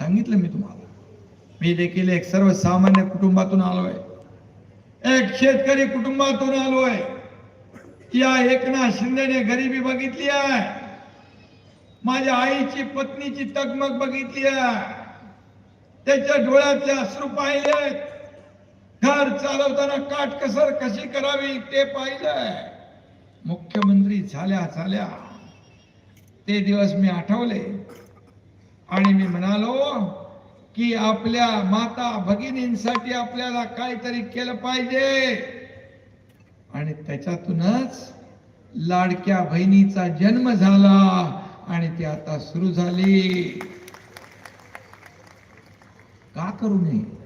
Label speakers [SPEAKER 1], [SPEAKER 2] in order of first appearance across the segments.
[SPEAKER 1] सांगितलं मी तुम्हाला. मी देखील एक सर्वसामान्य कुटुंबातून आलोय एक शेतकरी कुटुंबातून आलोय या एकनाथ शिंदेने गरिबी बघितली आहे. माझ्या आईची पत्नीची तगमग बघितली आहे. त्याच्या डोळ्यातले अश्रू पाहिलेत घर चालवताना काटकसर कशी करावी ते पाहिलंय. मुख्यमंत्री झाल्या झाल्या. ते दिवस मी आठवले. आणि मी म्हणालो की आपल्या माता भगिनींसाठी आपल्याला काहीतरी केलं पाहिजे. आणि त्याच्यातूनच लाडक्या बहिणीचा जन्म झाला आणि ती आता सुरू झाली. का करू नये?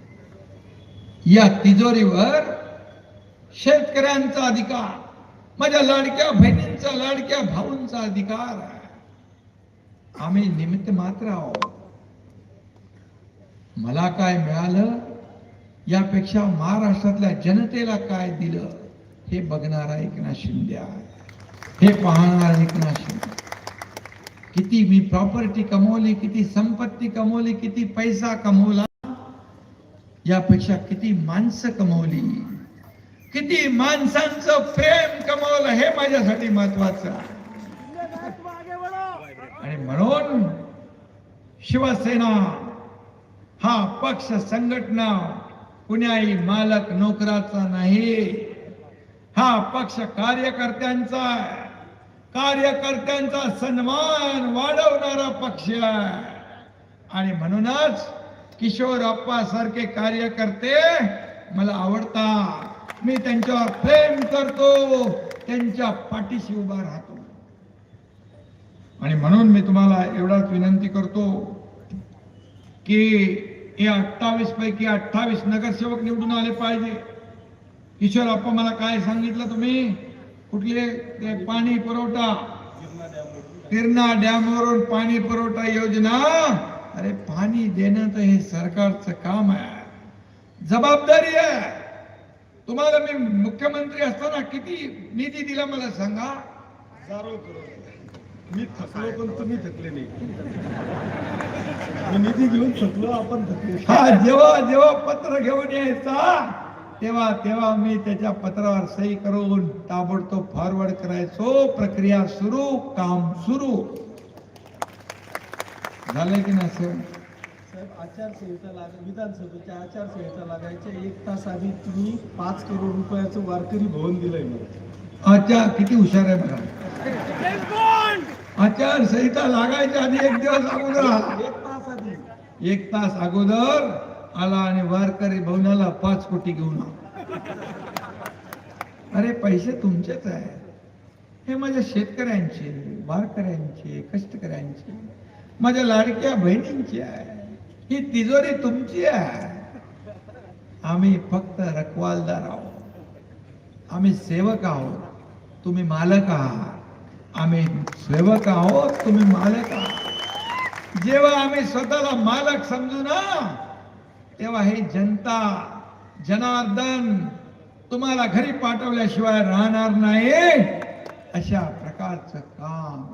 [SPEAKER 1] या तिजोरीवर शेतकऱ्यांचा अधिकार माझ्या लाडक्या बहिणींचा लाडक्या भाऊंचा अधिकार आहे. आम्ही निमित्त मात्र आहोत. मला काय मिळालं? यापेक्षा महाराष्ट्रातल्या जनतेला काय दिलं? हे बघणारा एकनाथ शिंदे आहे. हे पाहणारा एकनाथ शिंदे. किती मी प्रॉपर्टी कमवली किती संपत्ती कमवली किती पैसा कमवला यापेक्षा किती माणसं कमवली किती माणसांचं प्रेम कमवलं हे माझ्यासाठी महत्वाचं आहे. म्हणून शिवसेना हा पक्ष संघटना कुण्याही मालक नोकराचा नाही. हा पक्ष कार्यकर्त्यांचा कार्यकर्त्यांचा सन्मान वाढवणारा पक्ष आणि म्हणूनच किशोर अप्पा सारखे कार्यकर्ते मला आवडतात. मी त्यांच्यावर प्रेम करतो. त्यांच्या पाठीशी उभा राहतो. आणि म्हणून मी तुम्हाला एवढाच विनंती करतो की हे अठ्ठावीस पैकी अठ्ठावीस नगरसेवक निवडून आले पाहिजे. किशोर अप्पा मला काय सांगितलं तुम्ही? कुठले? ते पाणी पुरवठा. किरणा डॅमवरून पाणी पुरवठा योजना. अरे पाणी देणं तर हे सरकारचं काम आहे. जबाबदारी आहे. तुम्हाला मी मुख्यमंत्री असताना किती निधी दिला मला सांगा?
[SPEAKER 2] हजारो करोड मी थकलो पण तुम्ही थकले नाही. मी निधी घेऊन थकलो आपण थकले.
[SPEAKER 1] हा जेव्हा जेव्हा पत्र घेऊन यायचा तेव्हा तेव्हा मी त्याच्या पत्रावर सही करून ताबडतोब फॉरवर्ड करायचो. प्रक्रिया सुरू काम सुरू. झालंय की नाही सर
[SPEAKER 2] साहेब आचारसंहिता लाग विधानसभेच्या आचारसंहिता लागायच्या एक तास आधी तुम्ही पाच करोड रुपयाचं वारकरी भवन दिलंय मला.
[SPEAKER 1] आचार किती हुशार आहे बघा आचारसंहिता लागायच्या आधी एक दिवस अगोदर आला.
[SPEAKER 2] एक तास आधी.
[SPEAKER 1] एक तास अगोदर आला आणि वारकरी भवनाला पाच कोटी घेऊन आला. अरे पैसे तुमचेच आहे हे माझ्या शेतकऱ्यांचे वारकऱ्यांचे कष्टकऱ्यांचे माझ्या लाडक्या बहिणींची आहे. ही तिजोरी तुमची आहे. आम्ही फक्त रखवालदार आहोत. आम्ही सेवक आहोत. तुम्ही मालक आहात. आम्ही सेवक आहोत तुम्ही मालक आहात. जेव्हा आम्ही स्वतःला मालक समजू ना तेव्हा हे जनता जनार्दन तुम्हाला घरी पाठवल्याशिवाय राहणार नाही अशा प्रकारचं काम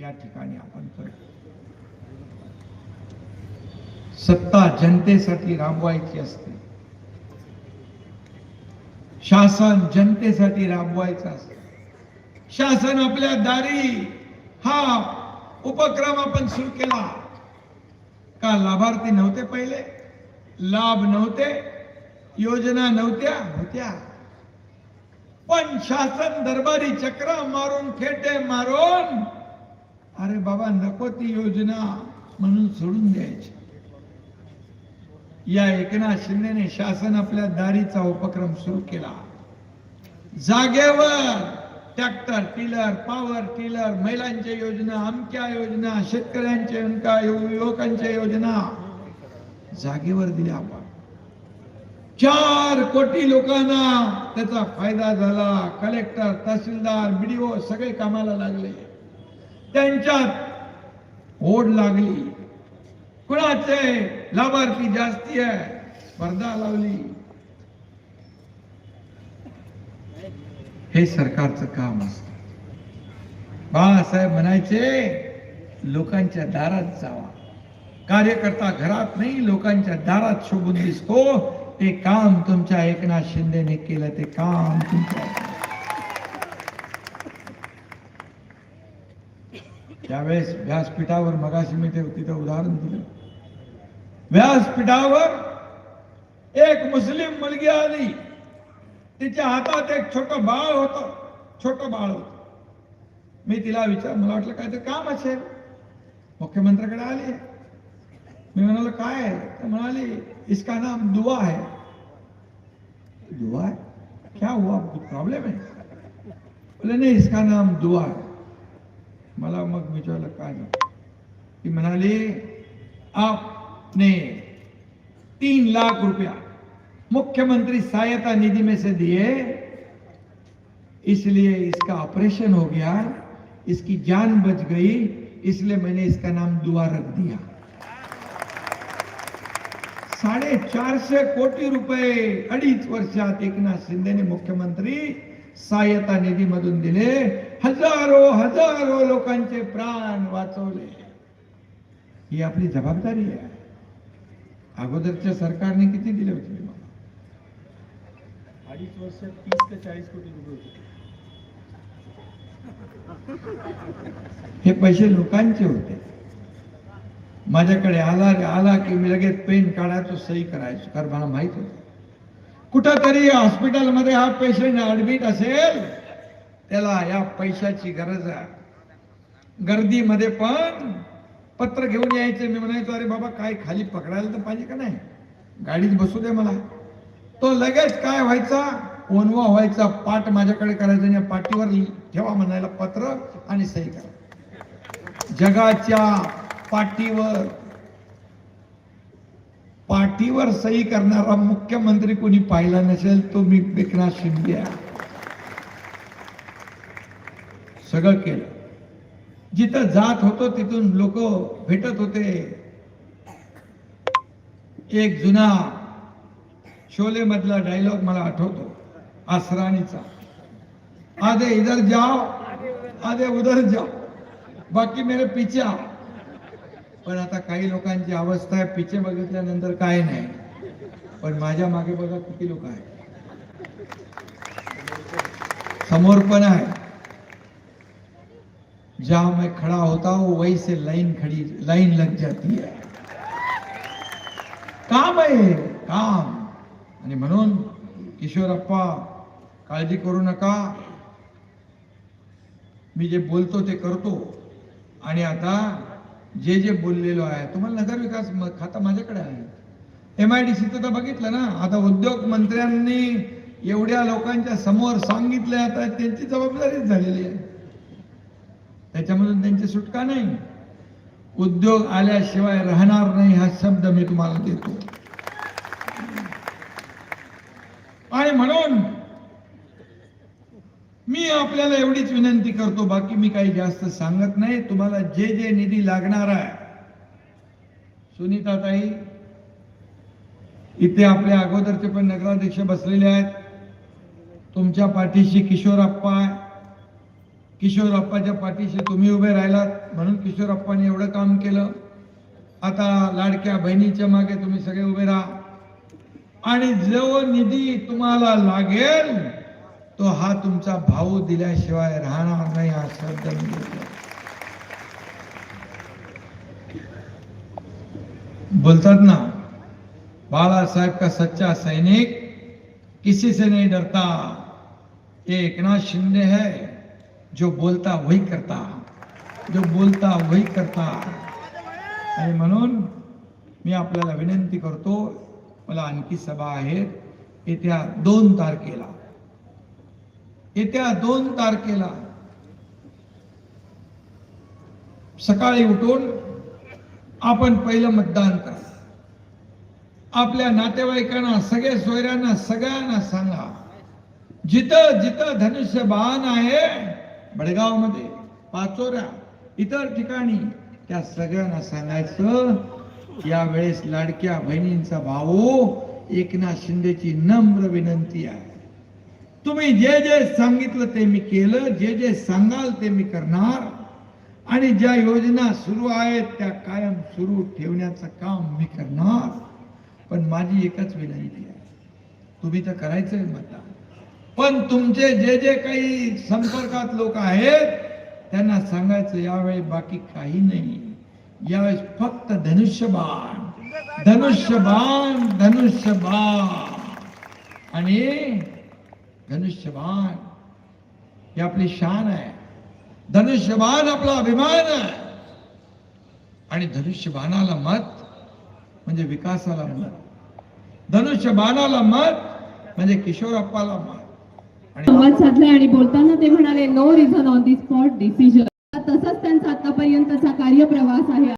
[SPEAKER 1] या ठिकाणी आपण करतो सत्ता जनतेसाठी राबवायची असते. शासन जनतेसाठी राबवायचं असतं. शासन आपल्या दारी हा उपक्रम आपण सुरू केला. का लाभार्थी नव्हते पहिले? लाभ नव्हते योजना नव्हत्या होत्या. पण शासन दरबारी चक्र मारून खेटे मारून अरे बाबा नको ती योजना म्हणून सोडून द्यायची. या एकनाथ शिंदेने शासन आपल्या दारीचा उपक्रम सुरू केला. जागेवर ट्रॅक्टर टिलर पॉवर टिलर महिलांच्या योजना अमक्या योजना शेतकऱ्यांच्या अमक्या युवकांच्या योजना. जागेवर दिल्या आपण. चार कोटी लोकांना त्याचा फायदा झाला. कलेक्टर तहसीलदार बीडीओ सगळे कामाला लागले. त्यांच्यात ओढ लागली. कुणाचे लाभार्थी जास्ती आहे? स्पर्धा लावली. हे सरकारचं काम असतं. बाळासाहेब म्हणायचे लोकांच्या दारात जावा. कार्यकर्ता घरात नाही लोकांच्या दारात शोभून दिसतो. ते काम तुमच्या एकनाथ शिंदेने केलं ते काम तुमच्या त्यावेळेस व्यासपीठावर मगाशी मी ते तिथं उदाहरण दिलं. व्यासपीठावर एक मुस्लिम मुलगी आली. तिच्या हातात एक छोटं बाळ होतं. छोटं बाळ मी तिला विचार, मला वाटलं काय काम असेल. मुख्यमंत्र्याकडे आली. मी म्हणालो, काय तर म्हणाली, इसका नाम दुआ है. दुआ क्या हुआ? प्रॉब्लेम बोले, नहीं, इसका नाम दुआ है. मला मग विचारलं, काय ती म्हणाली, आपने तीन लाख रुपया मुख्यमंत्री सहायता निधि में से दिए, इसलिए इसका ऑपरेशन हो गया, इसकी जान बच गई, इसलिए मैंने इसका नाम दुआ रख दिया। साडे चारशे कोटी रुपये अडीच वर्षात एकनाथ शिंदेने मुख्यमंत्री सहायता निधी मधून दिले। हजारो हजारो लोकांचे प्राण वाचवले। ही आपली जबाबदारी आहे। अगोदरच्या सरकारने किती दिले होते?
[SPEAKER 2] अडीच वर्ष तीस ते चाळीस कोटी रुपये होते.
[SPEAKER 1] हे पैसे लोकांचे होते. माझ्याकडे आला आला की मी लगेच पेन काढायचो सही करायचो कारण मला माहीत होत. कुठंतरी हॉस्पिटलमध्ये हा पेशंट ऍडमिट असेल त्याला या पैशाची गरज आहे. गर्दीमध्ये पण पत्र घेऊन यायचे. मी म्हणायचो अरे बाबा काय खाली पकडायला तर पाहिजे का नाही? गाडीत बसू दे मला. तो लगेच काय व्हायचा? ओनवा व्हायचा. पाठ माझ्याकडे करायचा आणि या पाठीवर ठेवा म्हणायला पत्र आणि सही करा. जगाच्या पाठीवर पाठीवर सही करणारा मुख्यमंत्री कोणी पाहिला नसेल तो मी एकनाथ शिंदे. सगळं केलं. जिथं जात होतो तिथून लोक भेटत होते. एक जुना शोले मधला डायलॉग मला आठवतो. आसराणीचा. आधे इधर जाओ आधे उधर जाओ. बाकी मेरे पीछे आओ. पण आता काही लोकांची अवस्था आहे पिछे बघितल्यानंतर काय नाही. पण माझ्या मागे बघा किती लोक आहेत. समोर पण आहे. जहां मैं खड़ा होता हूं वही से लाइन खड़ी लाइन लग जाती है. काम आहे काम. आणि म्हणून किशोरप्पा काळजी करू नका. मी जे बोलतो ते करतो. आणि आता जे जे बोललेलो आहे तुम्हाला नगर विकास खाता माझ्याकडे आहे. एम आय डी सी तर बघितलं ना? आता उद्योग मंत्र्यांनी एवढ्या लोकांच्या समोर सांगितलं आता त्यांची जबाबदारीच झालेली आहे. त्याच्यामधून त्यांची सुटका नाही. उद्योग आल्याशिवाय राहणार नाही हा शब्द मी तुम्हाला देतो. आणि म्हणून मी आपल्याला एवढीच विनंती करतो बाकी मी काही जास्त सांगत नाही. तुम्हाला जे जे निधी लागणार आहे सुनीता ताई इथे आपल्या अगोदरचे पण नगराध्यक्ष बसलेले आहेत. तुमच्या पाठीशी किशोर अप्पा आहे. किशोरप्पाच्या पाठीशी तुम्ही उभे राहिलात म्हणून किशोर किशोरप्पाने एवढं काम केलं. आता लाडक्या बहिणीच्या मागे तुम्ही सगळे उभे राहा. आणि जो निधी तुम्हाला लागेल तो हा तुमचा भाऊ दिल्याशिवाय राहणार नाही हा शब्द बोलतात ना बाळासाहेब का सच्चा सैनिक किसी से नहीं डरता। ये एकनाथ शिंदे है जो बोलता वही करता जो बोलता वही करता। आणि म्हणून मी आपल्याला विनंती करतो मला आणखी सभा आहेत. येत्या दोन तारखेला. येत्या दोन तारखेला सकाळी उठून आपण पहिलं मतदान करा. आपल्या नातेवाईकांना सगळे सोयऱ्यांना सगळ्यांना सांगा जिथं जिथं धनुष्य बाण आहे बडगावमध्ये पाचोऱ्या इतर ठिकाणी त्या सगळ्यांना सांगायचं यावेळेस लाडक्या बहिणींचा भाऊ एकनाथ शिंदेची नम्र विनंती आहे. तुम्ही जे जे सांगितलं ते मी केलं जे जे सांगाल ते मी करणार. आणि ज्या योजना सुरू आहेत त्या कायम सुरू ठेवण्याचं काम मी करणार. पण माझी एकच विनंती आहे. तुम्ही तर करायचंय मतदान पण तुमचे जे जे काही संपर्कात लोक आहेत त्यांना सांगायचं यावेळी बाकी काही नाही. यावेळेस फक्त धनुष्यबाण. धनुष्यबाण धनुष्यबाण. आणि धनुष्यबाण. हे आपली शान आहे. धनुष्यबाण आपला अभिमान आहे. आणि धनुष्यबाणाला मत म्हणजे विकासाला मत. धनुष्यबाणाला मत म्हणजे किशोरप्पाला मत. आणि
[SPEAKER 3] संवाद साधलाय आणि बोलताना ते म्हणाले no reason on the spot decision तसंच त्यांचा आतापर्यंतचा कार्यप्रवास आहे.